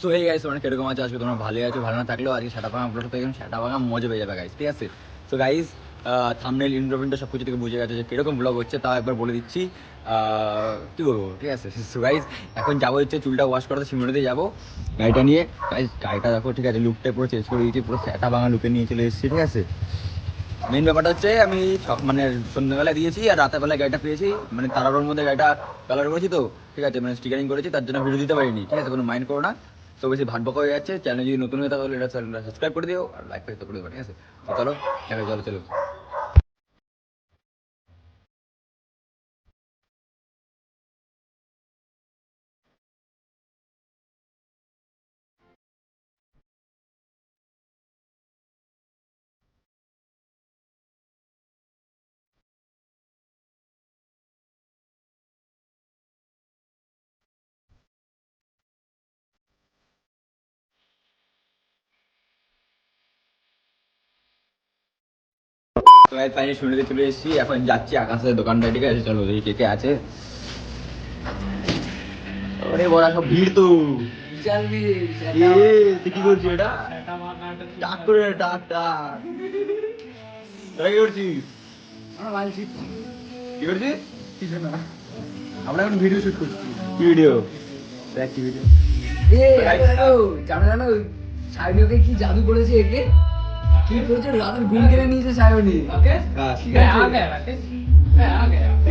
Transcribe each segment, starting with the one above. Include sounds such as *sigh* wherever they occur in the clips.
So এই guys তোমরা কীরকম আছো? আজকে তোমরা ভালোই আছো, ভালো না থাকলেও আজকে সেটা ভাঙা আপলোড করতে সেটা ভাঙা মজা পেয়ে যাবে গাইস ঠিক আছে? সো গাইস থামনেল ইন্টারভিউটা সব কিছু থেকে বুঝে গেছে যে কীরকম ব্লগ হচ্ছে, তাও একবার বলে দিচ্ছি। কি করব ঠিক আছে? সো গাইস এখন যাব হচ্ছে চুলটা ওয়াশ করতে সিমুলেতে যাব। গাড়িটা নিয়ে গাইস গাড়িটা দেখো, ঠিক আছে লুকটা পুরো চেঞ্জ করে দিয়েছি, পুরো সেটা ভাঙা লুকে নিয়ে চলে এসেছি, ঠিক আছে? মেন ব্যাপারটা হচ্ছে, আমি মানে সন্ধ্যাবেলা দিয়েছি আর রাতের বেলায় গাড়িটা পেয়েছি। মানে তারার মধ্যে গাড়িটা কালার করেছি তো, ঠিক আছে? মানে স্টিকারিং করেছি, তার জন্য ভিডিও দিতে পারিনি, ঠিক আছে? কোনো মাইন্ড করো না। তো বেশি ভাটবক হয়ে যাচ্ছে। চ্যানেল যদি নতুন হয়ে থাকে এটা চ্যানেলটা সাবস্ক্রাইব করে দিও, আর লাইক করে দেবো ঠিক আছে? চলো চলো চলো শুনতে চলে এসেছি এখন যাচ্ছি আকাশের দোকানটা ঠিক আছে চলো কে কে আছে ওরে বড় সব ভিড় তো এ, তুই কি করছিস এটা টাক করে টাক টাক কি করছিস কি করছিস আমরা এখন ভিডিও শুট করছি ভিডিও দেখ কি ভিডিও এ, জানো কি জাদু করেছে একে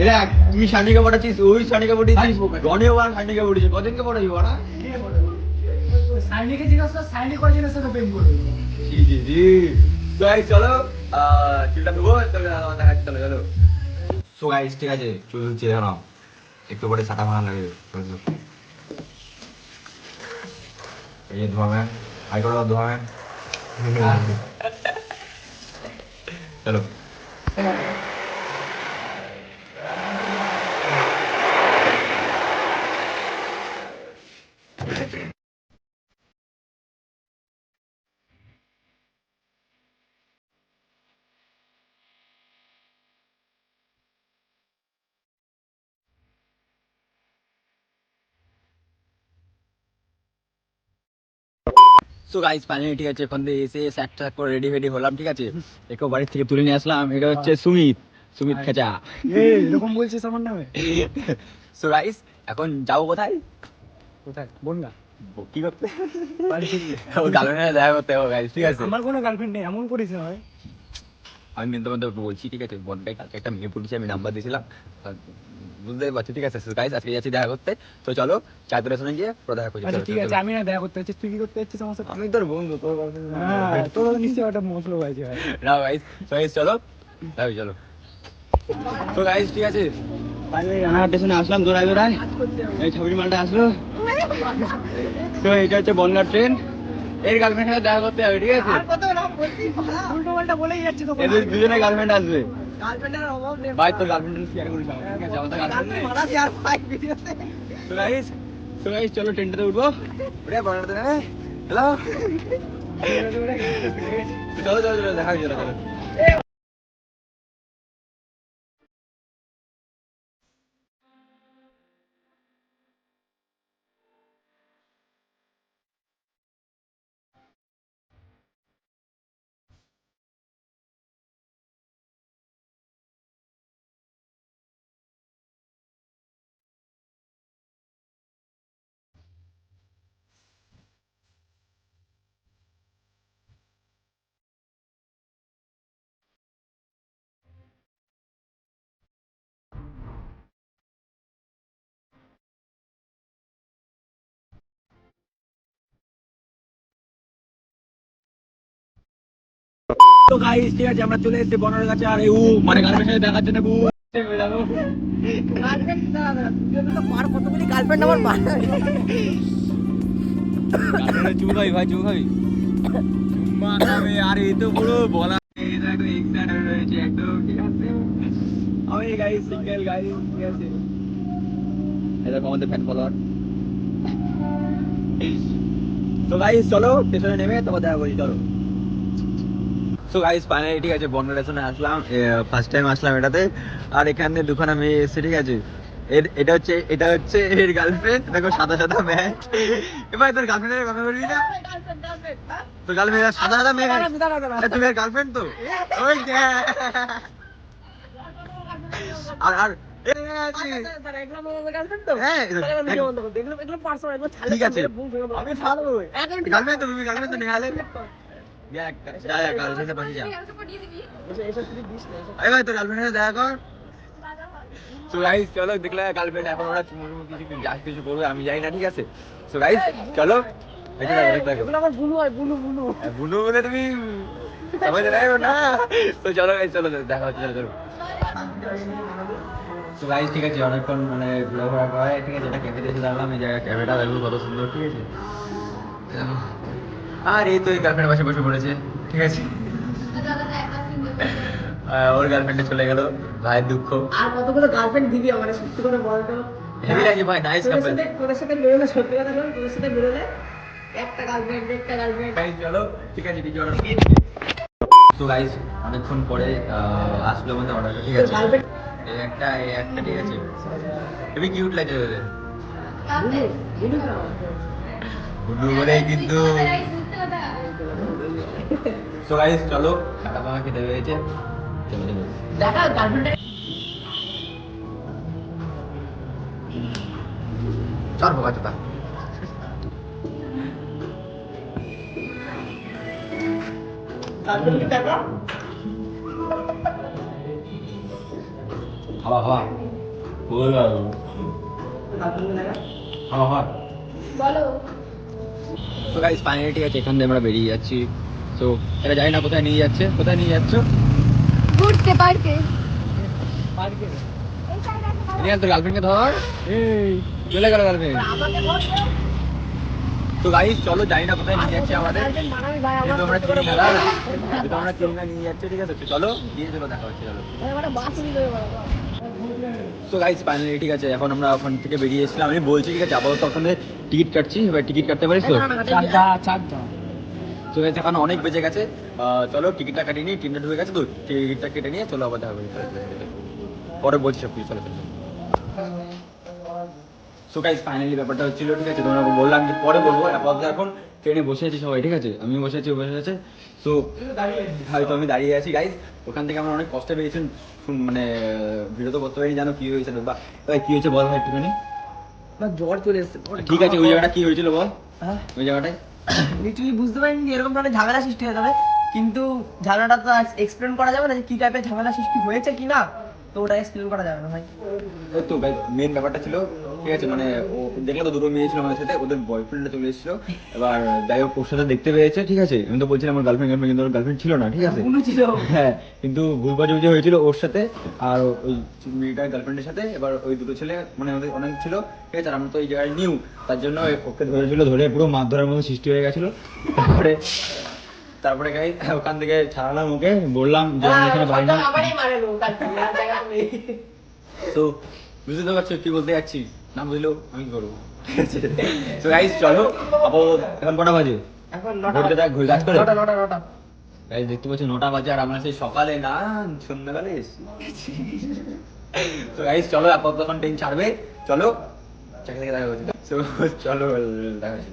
এরা তুই শানিকা পড়াচ্ছিস ওই শানিকা পড়িয়েছিস গনে ওয়ান শানিকা পড়িয়েছিস কদিনকে ওরা সায়নীকে জিজ্ঞাসা সায়নী কয়েকজন সাথে প্রেম করবে? জি জি জি। গাইস চলো চুলটা দেবো চলো চলো চলো। সো গাইস ঠিক আছে চুল হচ্ছে দেখো একটু পরে সাটা ভাঙা লাগে এই ধোয়া ম্যান হাই করো ধোয়া ম্যান চলো সো গাইস ফাইনালি ঠিক আছে ওখান থেকে এসে স্যাট করে রেডি ফেডি হলাম ঠিক আছে? একটু বাড়ি থেকে তুলে নিয়ে আসলাম এটা হচ্ছে সুমিত সুমিত খেচা এরকম বলছিস আমার নামে? সো গাইস এখন যাব কোথায়? কোথায়? বনগা। কি করতে? ওর দেখা করতে হবে গাইস ঠিক আছে? আমার কোনো গার্লফ্রেন্ড নেই এমন করিস আমি তোমাদের বলছি ঠিক আছে কালকে একটা মেয়ে পড়েছি আমি নাম্বার দিয়েছিলাম। আর বুঝতেই পারছি ঠিক আছে? গাইস আজকে যাচ্ছি দেখা করতে। তো চলো চায়ের রেস্টুরেন্টে গিয়ে দেখা করছি আচ্ছা ঠিক আছে আমি না দেখা করতে তুই কি করতে যাচ্ছিস আমার সাথে? আমি তোর বন্ধু তোর হ্যাঁ তোর নিশ্চয়ই একটা মশলো আছে না গাইস তো গাইস চলো তাই চলো। তো গাইস ঠিক আছে? আসলাম দৌড়ায় দৌড়ায় এই ছাবির মালটা আসলো। তো এটা হচ্ছে বনগাঁ ট্রেন এর গার্লফ্রেন্ডের সাথে দেখা করতে হবে ঠিক আছে? উল্টো পাল্টা বলেই যাচ্ছে তো। দুজনে গার্লফ্রেন্ড আসবে। গার্লফ্রেন্ডের অভাব নেই ভাই তোর গার্লফ্রেন্ড শেয়ার করিস না, ঠিক আছে আমাদের গার্লফ্রেন্ড নেই মারা আর ভাই ভিডিওতে তো গাইস তো গাইস চলো ট্রেনটাতে উঠবো উঠে বনগাঁতে নেমে হ্যালো চলো চলো চলো দেখা হয়ে চলো তো গাইস ঠিক আছে আমরা চলে এসেছি বনের কাছে। আর উ মানে গার্লফ্রেন্ডের সাথে দেখার জন্য বউ। গার্লফ্রেন্ড আমার মারা ভাই চুম্মা খাবে আর এই তো পুরো বলা এই দেখো এক্সাইটেড রয়েছে একদম ঠিক আছে। আমি গাইস সিঙ্গেল গাইস ঠিক আছে। এই আমাদের ফ্যান ফলোয়ার তো গাইস চলো স্টেশনে নেমে তোমার দেখা করি চলো। সো গাইস ফাইনালি ঠিক আছে বন্ড স্টেশনে আসলাম ফার্স্ট টাইম আসলাম এটাতে আর এখানে দুখানা মেয়ে এসছে ঠিক আছে এর- এটা হচ্ছে এটা হচ্ছে এর গার্লফ্রেন্ড দেখো সাদা সাদা ম্যাচ এবার তোর গার্লফ্রেন্ডের কথা বলবি না তোর গার্লফ্রেন্ড সাদা সাদা ম্যাচ তুমি আর গার্লফ্রেন্ড তো ওই। আর আর। হ্যাঁ, ঠিক আছে আমি গার্লফ্রেন্ড তো তুমি গার্লফ্রেন্ড তো নেহালে চলো দেখলে গার্লফ্রেন্ড এখন ওরা যা কিছু করবে আমি জানি না ঠিক আছে? সো গাইস চলো দেখে যাব দেখতে থাকো। হ্যাঁ, বুনু বলে তুমি না। তো চলো গাইস চলো দেখা হচ্ছে চলো চলো। তো গাইস ঠিক আছে অনেকক্ষণ মানে ঘোরাফেরা করা হয়, ঠিক আছে এটা ক্যাফেতে এসে দাঁড়ালাম এই জায়গায় ক্যাফেটা দেখো কত সুন্দর ঠিক আছে? আর এই তো এই গার্লফ্রেন্ড পাশে বসে পড়েছে ঠিক আছে? ওর গার্লফ্রেন্ডে চলে গেল ভাইয়ের দুঃখ। আর কতগুলো গার্লফ্রেন্ড দিবি আমার সত্যি করে বলতো হেভি লাগে ভাই? নাইস তোদের কাপল সাথে সাথে বেরোলে সত্যি কথা বল তোদের সাথে বেরোলে একটা গার্লফ্রেন্ড একটা গার্লফ্রেন্ড গাইস চলো ঠিক আছে ডিজে অর্ডার তো গাইস অনেকক্ষণ পরে আসলো আমাদের অর্ডারটা ঠিক আছে? এই একটা এই একটা ঠিক আছে। হেভি কিউট ওদের বলে কিন্তু তো গাইস চলো কাটা পাকা খেতে দেখা গার্লফ্রেন্ড বোকা বল তো গাইস ফাইনালি ঠিক আছে এখান থেকে আমরা বেরিয়ে যাচ্ছি তো এটা জানি না কোথায় নিয়ে যাচ্ছে কোথায় নিয়ে যাচ্ছ? ঘুরতে পার্কে। পার্কে? রিয়ান তোর গার্লফ্রেন্ডকে ধর। এই। চলে গেল গার্লফ্রেন্ড তো গাইস চলো জানি না কোথায় নিয়ে যাচ্ছে আমাদের। ভাই আমার চিনি না যেহেতু আমরা চিনি না নিয়ে যাচ্ছে ঠিক আছে? তো চলো দিয়ে চলো দেখা হচ্ছে চলো। তো গাইস ফাইনালি ঠিক আছে এখন আমরা ওখান থেকে বেরিয়ে এসেছিলাম। আমি বলছি ঠিক আছে আপাতত ওখানে টিকিট কাটছি এবার টিকিট কাটতে পারিস তো? চারটা চারটা তো এখন অনেক বেজে গেছে। চলো টিকিটটা কাটিয়ে নিই ট্রেনটা ঢুকে গেছে তো টিকিটটা কেটে নিয়ে চলো আবার দেখা পরে বলছি সব কিছু চলো চলো। সো গাইস ফাইনালি ব্যাপারটা হচ্ছিল ঠিক আছে? তোমরা বললাম যে পরে বলব। আপাতত এখন ট্রেনে বসে আছি সবাই ঠিক আছে? আমি বসে আছি বসে আছে। তো হয়তো আমি দাঁড়িয়ে আছি গাইস ওখান থেকে আমরা অনেক কষ্টে পেয়েছি মানে ভিডিও তো করতে পারিনি জানো কি হয়েছে বা কি হয়েছে বল ভাই একটুখানি। না জ্বর চলে এসেছে। ঠিক আছে ওই জায়গাটা কি হয়েছিল বল? হ্যাঁ? ওই জায়গাটায়? লিটারালি বুঝতে পারিনি যে এরকম ধরনের ঝামেলা সৃষ্টি হয়ে যাবে কিন্তু ঝামেলাটা তো এক্সপ্লেন করা যাবে না যে কি টাইপের ঝামেলা সৃষ্টি হয়েছে কি না তো ওটা এক্সপ্লেন করা যাবে না ভাই। তো মেন ব্যাপারটা ছিল ঠিক আছে মানে ও দেখলে তো দুটো মেয়ে ছিল আমাদের সাথে ওদের বয়ফ্রেন্ডটা চলে এসেছিল। এবার যাই হোক ওর সাথে দেখতে পেয়েছে ঠিক আছে? আমি তো বলছিলাম আমার গার্লফ্রেন্ড গার্লফ্রেন্ড কিন্তু ওর গার্লফ্রেন্ড ছিল না ঠিক আছে? ছিল। হ্যাঁ কিন্তু ভুল বাজে হয়েছিল ওর সাথে আর ওই মেয়েটার গার্লফ্রেন্ডের সাথে। এবার ওই দুটো ছেলে মানে আমাদের অনেক ছিল ঠিক আছে? আর আমরা তো এই জায়গায় নিউ তার জন্য ওকে ধরেছিল ধরে পুরো মাছ ধরার মতো সৃষ্টি হয়ে গেছিল। তারপরে তারপরে গাই ওখান থেকে ছাড়ালাম ওকে বললাম যে আমি এখানে বাড়ি না। তো বুঝতে পারছ কি বলতে যাচ্ছি না বুঝলেও আমি কি করব? *laughs* তো গাইস চলো আপাতত এখন কটা বাজে? এখন ঘুরতে থাক ঘুরে কাজ করে। নটা নটা নটা। গাইস দেখতে পাচ্ছি নটা বাজে আর আমরা সেই সকালে না সন্ধ্যাকালে এসেছি। তো গাইস চলো আপাতত এখন ট্রেন ছাড়বে। চলো চাকরি থেকে দেখা হচ্ছে। চলো চলো দেখা হচ্ছে।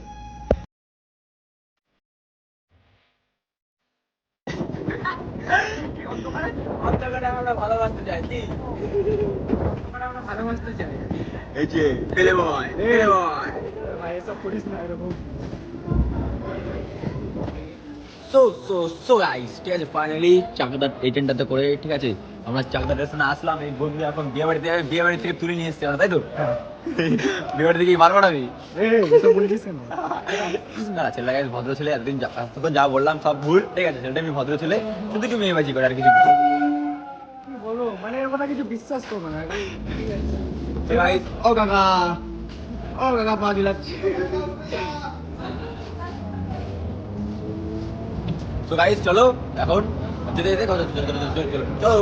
আমরা ভালোবাসতে চাই কি? আমরা ভালোবাসতে চাই। এই যে পেলে বয় পেলে বয়। ভাই এসব করিস না এরকম। সো সো সো গাইস ঠিক আছে ফাইনালি চাকদার এই ট্রেনটাতে করে ঠিক আছে? আমরা চাকদার স্টেশনে আসলাম এই বন্ধু এখন বিয়ে বাড়িতে বিয়ে বাড়ি থেকে তুলে নিয়ে এসছে আমরা, তাই তো? বিয়ে বাড়ি থেকে বলছিস কেন না। ছেলে গাইস ভদ্র ছেলে এতদিন যা বললাম সব ভুল ঠিক আছে ছেলেটা আমি ভদ্র ছেলে শুধু একটু মেয়েবাজি করে আর কিছু বলো মানে এর কথা কিছু বিশ্বাস করব না। ঠিক আছে। ও কাকা ও কাকা সো গাইস চলো এখন চলো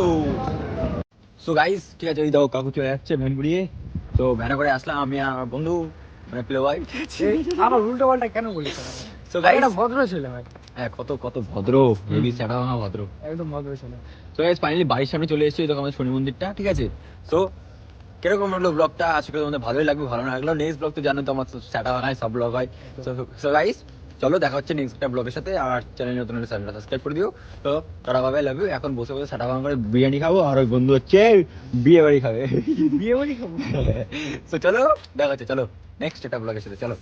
সো গাইস ঠিক আছে ওই দাও কাকু চলে যাচ্ছে ভ্যান ঘুরিয়ে। তো ভ্যানে করে আসলাম আমি আমার বন্ধু মানে প্লে বয় আবার উল্টো পাল্টা কেন বলিস গাইস ভদ্র ছেলে ভাই। হ্যাঁ কত কত ভদ্র। হেভি চাটা ভাঙা ভদ্র। একদম ভদ্র ছেলে। তো গাইস ফাইনালি বাড়ির সামনে চলে এসেছি তো আমাদের শনি মন্দিরটা ঠিক আছে? কীরকম হলো ব্লগটা আশা করি তোমাদের ভালোই লাগবে ভালো লাগল নেক্সট ব্লগ তো জানো তো আমার বানায় সব ব্লগ হয়। গাইস চলো দেখা হচ্ছে নেক্সট একটা ব্লগের সাথে আর চ্যানেল নতুন হলে চ্যানেলটা সাবস্ক্রাইব করে দিও। তো লাভ ইউ এখন বসে বসে সাটা করে বিরিয়ানি খাব আর ওই বন্ধু হচ্ছে বিয়ে বাড়ি খাবে। বিয়ে বাড়ি খাব? *laughs* তো চলো দেখা হচ্ছে চলো নেক্সট একটা ব্লগের সাথে চলো।